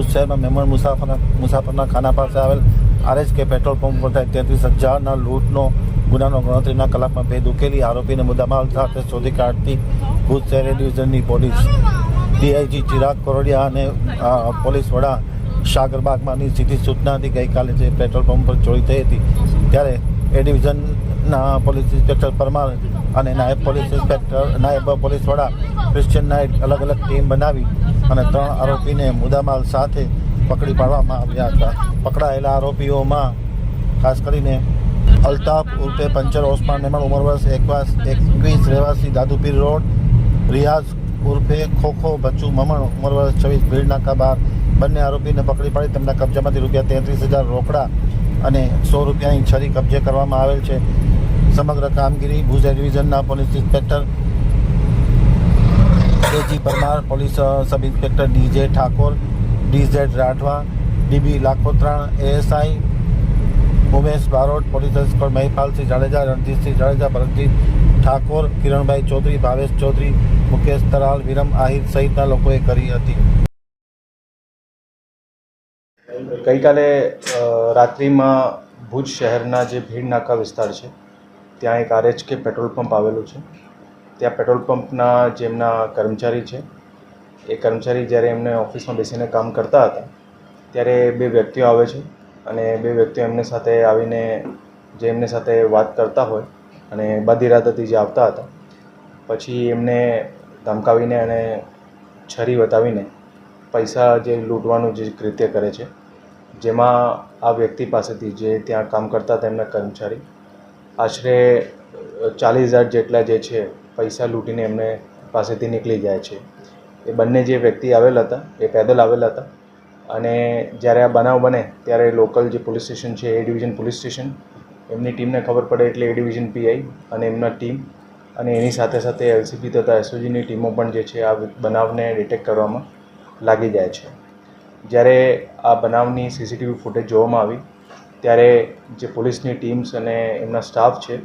ભુજ શહેરમાં મેમણ મુસાફરના મુસાફરના ખાના પાસે આવેલ આરએચ કે પેટ્રોલ પંપ પર થાય તેત્રીસ હજારના લૂંટનો ગુનાનો ગણતરીના કલાકમાં ભેદ ઉકેલી આરોપીને મુદ્દામાલ સાથે શોધી કાઢતી ભુજ શહેર ડિવિઝનની પોલીસ. ડીઆઈજી ચિરાગ કોરડિયા અને પોલીસ વડા શાગરબાગમાંની સીધી સૂચનાથી ગઈકાલે જે પેટ્રોલ પંપ પર ચોરી થઈ હતી. ત્યારે એ ડિવિઝનના પોલીસ ઇન્સ્પેક્ટર પરમાર અને નાયબ પોલીસ ઇન્સ્પેક્ટર, નાયબ પોલીસ વડા ક્રિશ્ચિયન નાઇટ અલગ અલગ ટીમ બનાવી અને ત્રણ આરોપીને મુદ્દામાલ સાથે પકડી પાડવામાં આવ્યા હતા. પકડાયેલા આરોપીઓમાં ખાસ કરીને અલ્તાફ ઉર્ફે પંચર ઓસમાન નેમણ ઉંમર વર્ષ એકવાસ એકવીસ રહેવાસી દાદુપીર રોડ, રિયાઝ ઉર્ફે ખોખો બચ્ચુ મમણ ઉંમર વર્ષ છવ્વીસ ભીડનાકા બાર. બંને આરોપીને પકડી પાડી તેમના કબજામાંથી રૂપિયા તેત્રીસ હજાર રોકડા અને સો રૂપિયાની છરી કબજે કરવામાં આવેલ છે. સમગ્ર કામગીરી Bhuj ડિવિઝનના police inspector AG Parmar, police sub inspector DJ Thakor DZ Rathwa, DB Lakhotra ASI, Umesh Barot, police escort Mahipalsinh Jadeja Ranjitsinh Jadeja, Bharatjit Thakor, Kiranbhai Chaudhary, Bhavesh Chaudhary, Mukesh Taral, Viram Ahir સહિતના લોકોએ કરી હતી. ગઈકાલે રાત્રિમાં ભુજ શહેરના જે ભીડ નાકા વિસ્તાર છે ત્યાં એક આરએચ કે પેટ્રોલ પંપ આવેલું છે. ત્યાં પેટ્રોલ પંપના જે એમના કર્મચારી છે, એ કર્મચારી જ્યારે એમને ઓફિસમાં બેસીને કામ કરતા હતા, ત્યારે બે વ્યક્તિઓ આવે છે અને બે વ્યક્તિઓ એમની સાથે આવીને જે એમની સાથે વાત કરતા હોય અને બધી રાતથી જે આવતા હતા. પછી એમને ધમકાવીને અને છરી બતાવીને પૈસા જે લૂંટવાનું જે કૃત્ય કરે છે, જેમાં આ વ્યક્તિ પાસેથી જે ત્યાં કામ કરતા હતા એમના કર્મચારી આશરે ચાલીસ હજાર જેટલા જે છે, પૈસા લૂંટીને એમને પાસેથી નીકળી જાય છે. એ બંને જે વ્યક્તિ આવેલા હતા, એ પેદલ આવેલા હતા. અને જ્યારે આ બનાવ બને, ત્યારે લોકલ જે પોલીસ સ્ટેશન છે, એ ડિવિઝન પોલીસ સ્ટેશન, એમની ટીમને ખબર પડે એટલે એ ડિવિઝન પીઆઈ અને એમના ટીમ અને એની સાથે સાથે એલસીબી તથા એસઓજીની ટીમો પણ જે છે, આ બનાવને ડિટેક્ટ કરવામાં લાગી જાય છે. જ્યારે આ બનાવની સીસીટીવી ફૂટેજ જોવામાં આવી ત્યારે જે પોલીસની ટીમ્સ અને એમના સ્ટાફ છે,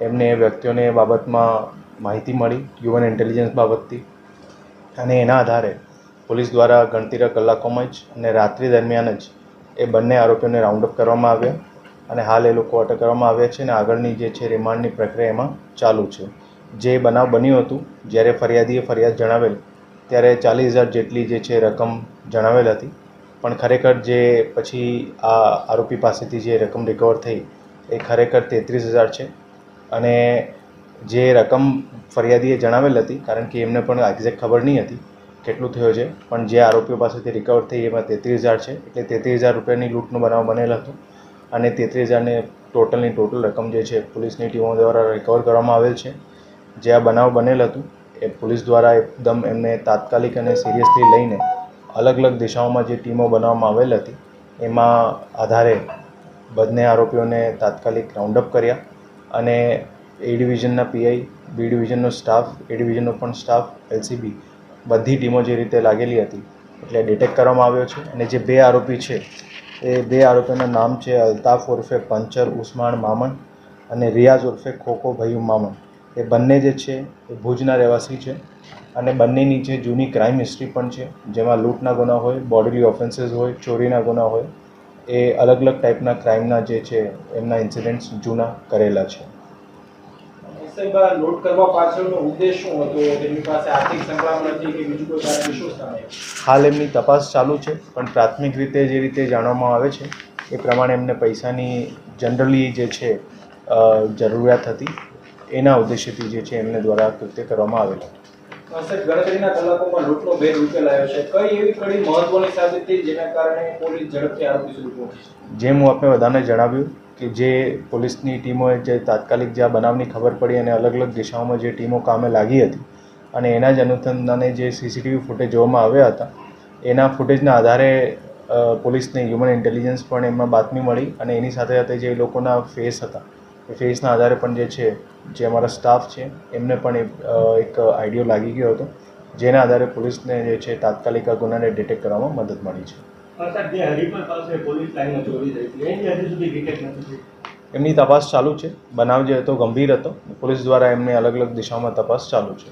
એમને એ વ્યક્તિઓને એ બાબતમાં માહિતી મળી હ્યુમન ઇન્ટેલિજન્સ બાબતથી. અને એના આધારે પોલીસ દ્વારા ગણતરીના કલાકોમાં જ અને રાત્રિ દરમિયાન જ એ બંને આરોપીઓને રાઉન્ડ અપ કરવામાં આવ્યા અને હાલ એ લોકો અટક કરવામાં આવ્યા છે અને આગળની જે છે રિમાન્ડની પ્રક્રિયા એમાં ચાલુ છે. જે બનાવ બન્યું હતું, જ્યારે ફરિયાદીએ ફરિયાદ જણાવેલ, ત્યારે ચાલીસ હજાર જેટલી જે છે રકમ જણાવેલ હતી. પણ ખરેખર જે પછી આ આરોપી પાસેથી જે રકમ રિકવર થઈ, એ ખરેખર તેત્રીસ હજાર છે. અને જે રકમ ફરિયાદીએ જણાવેલ હતી, કારણ કે એમને પણ એક્ઝેક્ટ ખબર નહીં હતી કેટલું થયો છે, પણ જે આરોપીઓ પાસેથી રિકવર થઈ એમાં તેત્રીસ હજાર છે. એટલે તેત્રીસ હજાર રૂપિયાની લૂંટનો બનાવ બનેલ હતો. અને તેત્રીસ હજારને ટોટલની ટોટલ રકમ જે છે, પોલીસની ટીમો દ્વારા રિકવર કરવામાં આવેલ છે. જે આ બનાવ બનેલ હતું, એ પોલીસ દ્વારા એકદમ એમને તાત્કાલિક અને સિરિયસલી લઈને અલગ અલગ દિશાઓમાં જે ટીમો બનાવવામાં આવેલ હતી, એમાં આધારે બંને આરોપીઓને તાત્કાલિક રાઉન્ડ અપ કર્યા અને એ ડિવિઝનના પીઆઈ બી ડિવિઝનનો સ્ટાફ એ ડિવિઝનનો પણ સ્ટાફ એલસીબી બધી ટીમો જે રીતે લાગેલી હતી, એટલે ડિટેક્ટ કરવામાં આવ્યો છે. અને જે બે આરોપી છે, એ બે આરોપીના નામ છે અલ્તાફ ઉર્ફે પંચર ઉસ્માન મામણ અને રિયાઝ ઉર્ફે ખોખો ભયું મામન. એ બંને જે છે એ ભુજના રહેવાસી છે અને બંનેની જે જૂની ક્રાઇમ હિસ્ટ્રી પણ છે જેમાં લૂંટના ગુના હોય બોડીલી ઓફેન્સીસ હોય ચોરીના ગુના હોય એ અલગ અલગ ટાઈપના ક્રાઇમના જે છે એમના ઇન્સિડન્ટ્સ જૂના કરેલા છે. હાલ એમની તપાસ ચાલુ છે પણ પ્રાથમિક રીતે જે રીતે જાણવામાં આવે છે એ પ્રમાણે એમને પૈસાની જનરલી જે છે જરૂરિયાત હતી. એના ઉદ્દેશ્યથી જે છે એમને દ્વારા કૃત્ય કરવામાં આવેલું. હતું ગણતરીના કલાકોમાં લૂંટનો ભેદ ઉકેલાયો છે. કઈ એવી કડી મહત્વની સાબિત જેના કારણે પોલીસ ઝડપથી આરોપી સુધી પહોંચી? જેમ હું આપણે બધાને જણાવ્યું કે જે પોલીસની ટીમોએ જે તાત્કાલિક જે આ બનાવની ખબર પડી અને અલગ અલગ દિશાઓમાં જે ટીમો કામે લાગી હતી અને એના જ અનુસંધાને જે સીસીટીવી ફૂટેજ જોવામાં આવ્યા હતા એના ફૂટેજના આધારે પોલીસને હ્યુમન ઇન્ટેલિજન્સ પણ એમાં બાતમી મળી અને એની સાથે સાથે જે લોકોના ફેસ હતા ફેસના આધારે પણ જે છે જે અમારા સ્ટાફ છે એમને પણ એક આઈડિયો લાગી ગયો હતો જેના આધારે પોલીસને જે છે તાત્કાલિક આ ગુનાને ડિટેક્ટ કરવામાં મદદ મળી છે. એમની તપાસ ચાલુ છે. બનાવ જે હતો ગંભીર હતો. પોલીસ દ્વારા એમની અલગ અલગ દિશામાં તપાસ ચાલુ છે.